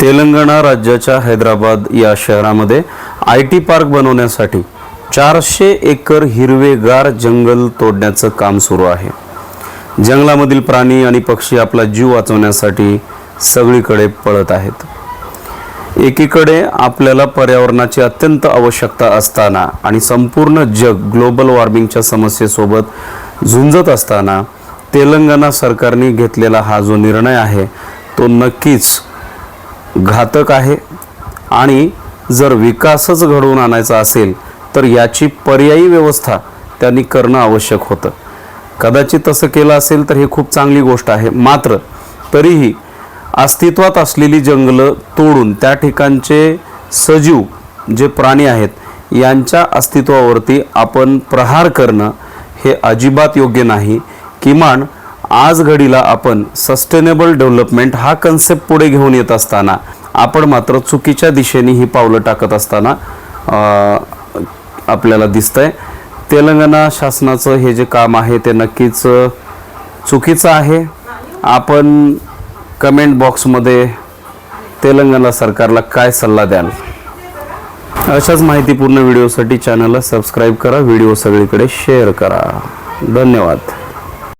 तेलंगणा राज्याच्या हैदराबाद या शहरामध्ये आय टी पार्क बनवण्यासाठी चारशे एकर हिरवेगार जंगल तोडण्याचं काम सुरू आहे. जंगलामधील प्राणी आणि पक्षी आपला जीव वाचवण्यासाठी सगळीकडे पळत आहेत. एकीकडे आपल्याला पर्यावरणाची अत्यंत आवश्यकता असताना आणि संपूर्ण जग ग्लोबल वॉर्मिंगच्या समस्येसोबत झुंजत असताना तेलंगणा सरकारने घेतलेला हा जो निर्णय आहे तो नक्कीच घातक आहे. आणि जर विकासच घडवून आणायचा असेल तर याची पर्यायी व्यवस्था त्यांनी करणं आवश्यक होतं. कदाचित तसं केलं असेल तर हे खूप चांगली गोष्ट आहे. मात्र तरीही अस्तित्वात असलेली जंगलं तोडून त्या ठिकाणचे सजीव जे प्राणी आहेत यांच्या अस्तित्वावरती आपण प्रहार करणं हे अजिबात योग्य नाही. किमान आज घडीला आपण सस्टेनेबल डेव्हलपमेंट हा कन्सेप्ट पुढे घेऊन येत असताना आपण मात्र चुकीच्या दिशेने ही पावलं टाकत असताना आपल्याला दिसतं आहे तेलंगणा शासनाचं हे जे काम आहे ते नक्कीच चुकीचं आहे. आपण कमेंट बॉक्समध्ये तेलंगणा सरकारला काय सल्ला द्याल? अशाच माहितीपूर्ण व्हिडिओसाठी चॅनलला सबस्क्राईब करा. व्हिडिओ सगळीकडे शेअर करा. धन्यवाद.